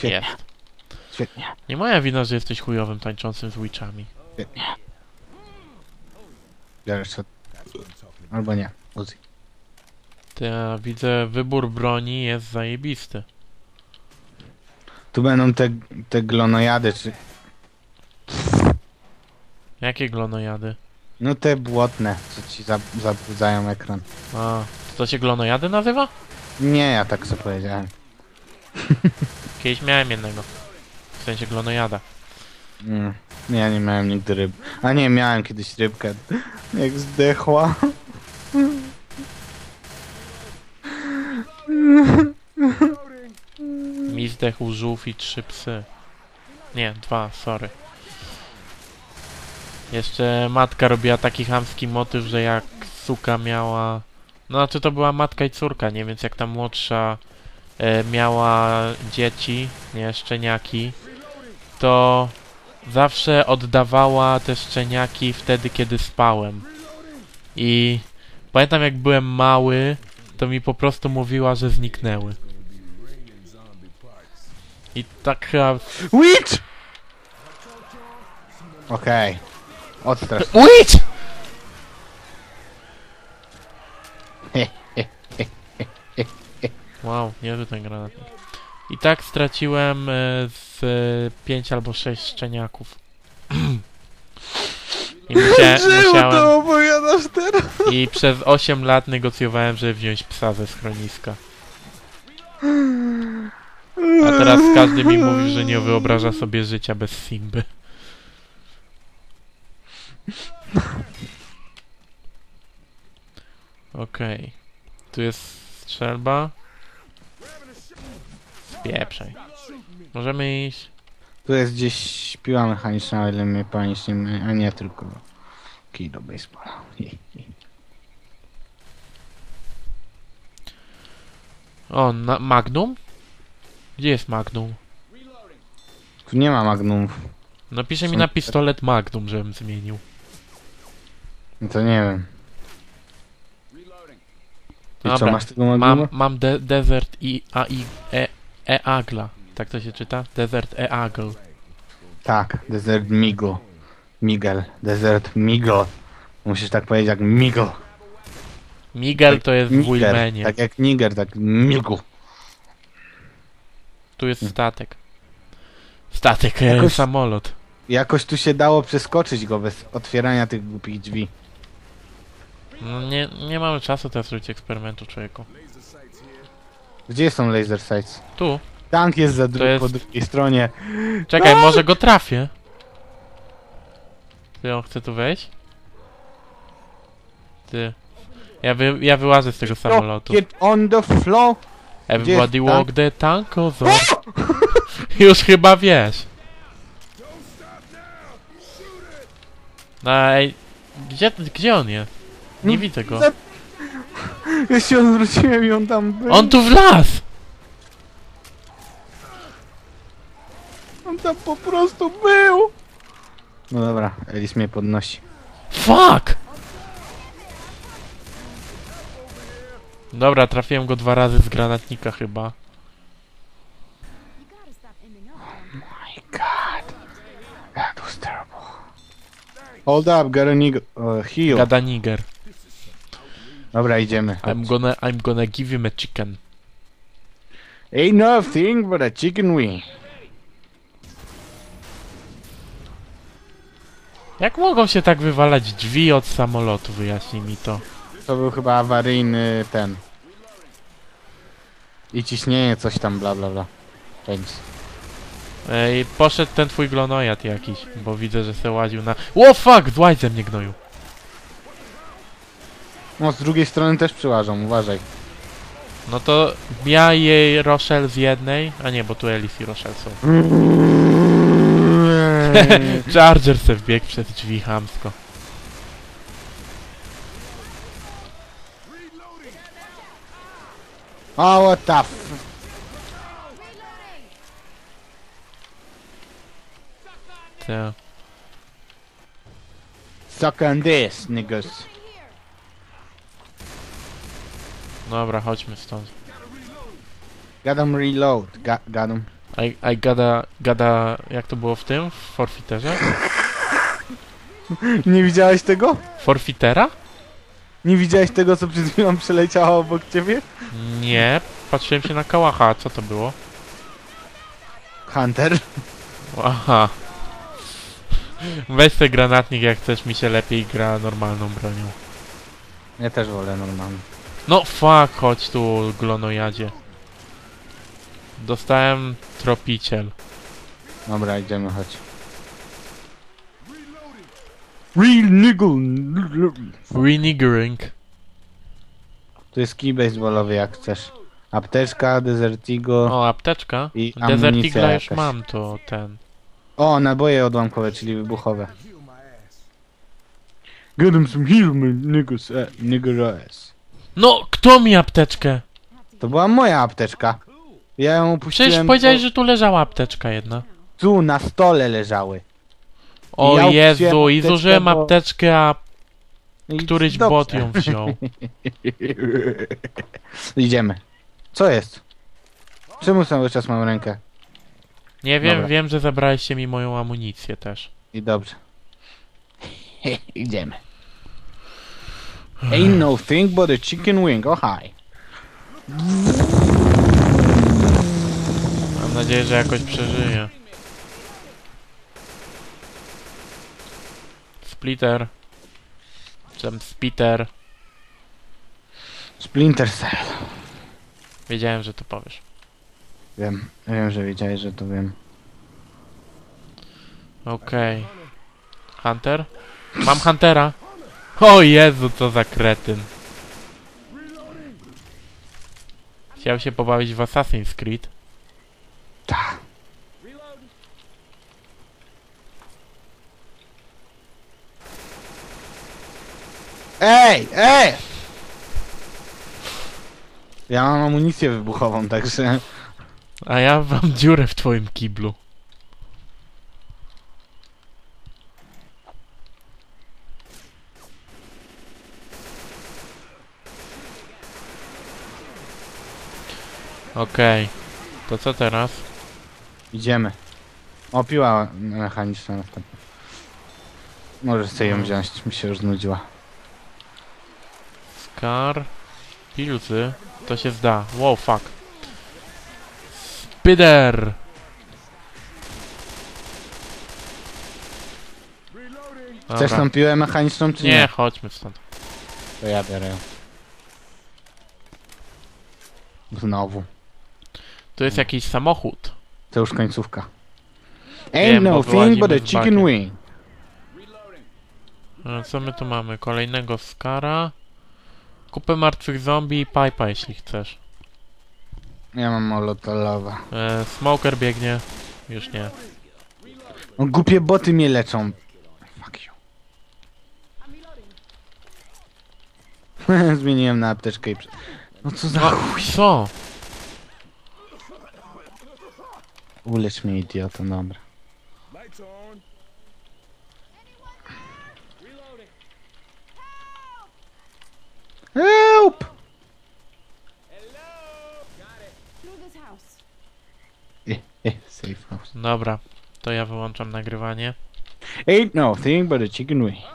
Świetnie, Jest. świetnie, Nie moja wina, że jesteś chujowym tańczącym z witchami. świetnie. Bierzesz to. Albo nie. Uzi. Ja widzę, wybór broni jest zajebisty. Tu będą te, te glonojady, czy... Jakie glonojady? No te błotne, co ci za, zabrudzają ekran. A, to się glonojady nazywa? Nie, ja tak sobie powiedziałem. Kiedyś miałem jednego. W sensie glonojada. Mm. Ja nie miałem nigdy ryb. A nie, miałem kiedyś rybkę. Jak zdechła. Mi zdechł żółw i trzy psy. Nie, dwa, sorry. Jeszcze matka robiła taki chamski motyw, że jak suka miała... No znaczy to była matka i córka, nie? Więc jak ta młodsza miała dzieci, nie, szczeniaki, to zawsze oddawała te szczeniaki wtedy, kiedy spałem. I pamiętam jak byłem mały, to mi po prostu mówiła, że zniknęły. I tak chyba... Witch! Okej. Odstrasz. WITCH! Wow, niezły ten granatnik. I tak straciłem e, z e, 5 albo 6 szczeniaków. I musia, musiałem... opowiadasz teraz? I przez 8 lat negocjowałem, żeby wziąć psa ze schroniska. A teraz każdy mi mówi, że nie wyobraża sobie życia bez Simby. Okej. Tu jest strzelba. Spieprzaj. Możemy iść. Tu jest gdzieś piła mechaniczna, o ile mnie myli, a nie tylko kij do baseballa. O, na Magnum? Gdzie jest Magnum? Tu nie ma magnumów. No pisze mi na pistolet Magnum, żebym zmienił. No to nie wiem. I co, Dobra, masz tego Mam, magnuma? mam de Desert i A i E, e Agla. Tak to się czyta? Desert E Agle. Tak, Desert Migl. Miguel. Desert Migl. Musisz tak powiedzieć jak Migl. Miguel to jest w. Wilmenie. Tak jak Niger, tak Migl. Tu jest statek. Statek, e, Jakoś- samolot. Jakoś tu się dało przeskoczyć go bez otwierania tych głupich drzwi. No nie, nie mamy czasu teraz robić eksperymentu, człowieku. Gdzie są laser sights? Tu. Tank jest za dru- jest- po drugiej stronie. Czekaj, może go trafię. Ty, on chce tu wejść? Ty. Ja, wy, ja wyłażę z tego samolotu. Get on the floor. Everybody jest walk the tankozo. Już chyba wiesz. No ej, gdzie, gdzie on jest? Nie No, widzę go. za- Ja się odwróciłem i on tam był. On tu wlazł! On tam po prostu był. No dobra, Elis mnie podnosi. Fuck! Dobra, trafiłem go dwa razy z granatnika chyba. On My god. That was terrible. Hold up, got a nigga. Uh, heal. Gada niger. Dobra, idziemy. I'm gonna, I'm gonna give him a chicken. Ain't nothing but a chicken wing. Jak mogą się tak wywalać drzwi od samolotu, wyjaśnij mi to. To był chyba awaryjny ten. I ciśnienie, coś tam, bla bla bla. Cześć. Ej, poszedł ten twój glonojad jakiś, bo widzę, że se łaził na... O fuck! Złaź ze mnie gnoju. No, z drugiej strony też przyłażą, uważaj. No to ja jej Rochelle z jednej, a nie, bo tu Elif i Rochelle są. Charger se wbiegł przez drzwi chamsko. oh, what the f... Te. Suck on this, niggas. Dobra, chodźmy stąd. 'em reload. Got 'em. I, I gada, gada, jak to było w tym? W Forfiterze? Nie widziałeś tego? Forfitera? Nie widziałeś tego, co przed chwilą przeleciało obok ciebie? Nie, patrzyłem się na kałacha, co to było? Hunter. Aha. Weź ten granatnik, jak chcesz, mi się lepiej gra normalną bronią. Ja też wolę normalnie. No fuck, chodź tu, glonojadzie. Dostałem tropiciel. Dobra, idziemy, chodź. Real niggle. Reniggering. Tu jest kij baseballowy, jak chcesz. Apteczka, Desertigo. O, apteczka. I amunicja Eagle już jakaś. mam, to ten. O, naboje odłamkowe, czyli wybuchowe. Get him some heal me, niggas, eh, nigger ass. No, kto mi apteczkę? To była moja apteczka. Ja ją. Przecież powiedziałeś, po- że tu leżała apteczka jedna. Tu, na stole leżały. O Ja Jezu, upuściłem i apteczkę, zużyłem bo- apteczkę, a I któryś dobrze. bot ją wziął. Idziemy. Co jest? Czemu cały czas mam rękę? Nie wiem, Dobra. wiem, że zabraliście mi moją amunicję też. I dobrze. Idziemy. Ain't no thing but a chicken wing, oh hi. Mam nadzieję, że jakoś przeżyję. Splitter. Czy tam Spitter. Splinter Cell. Wiedziałem, że to powiesz. Wiem, wiem, że wiedziałeś, że to wiem. Okej. Hunter? Mam Huntera. O Jezu, co za kretyn. Chciał się pobawić w Assassin's Creed. Ta. Ej, ej! Ja mam amunicję wybuchową, także... A ja mam dziurę w twoim kiblu. Okej. To co teraz? Idziemy. O, piła mechaniczna następna. Możesz sobie ją wziąć, mi się już znudziła. Scar. Pilzy. To się zda. Wow, fuck. Spider! Chcesz Dobra. tą piłę mechaniczną, czy nie? Nie, chodźmy stąd. To ja biorę ją. Znowu. Tu jest jakiś samochód. To już końcówka. Ain't Wiem, no bo thing but a wyłazimy z chicken wing. Co my tu mamy? Kolejnego Skara. Kupę martwych zombie i pipa, jeśli chcesz. Ja mam molotolowa. E, smoker biegnie. Już nie. No głupie boty mnie leczą. Fuck you. Zmieniłem na apteczkę i... prze- No co za chuj. co? Ulecz mnie idiota, dobra. Help! Eh, eh, safe house. Dobra, to ja wyłączam nagrywanie. Ain't no thing but a chicken wing.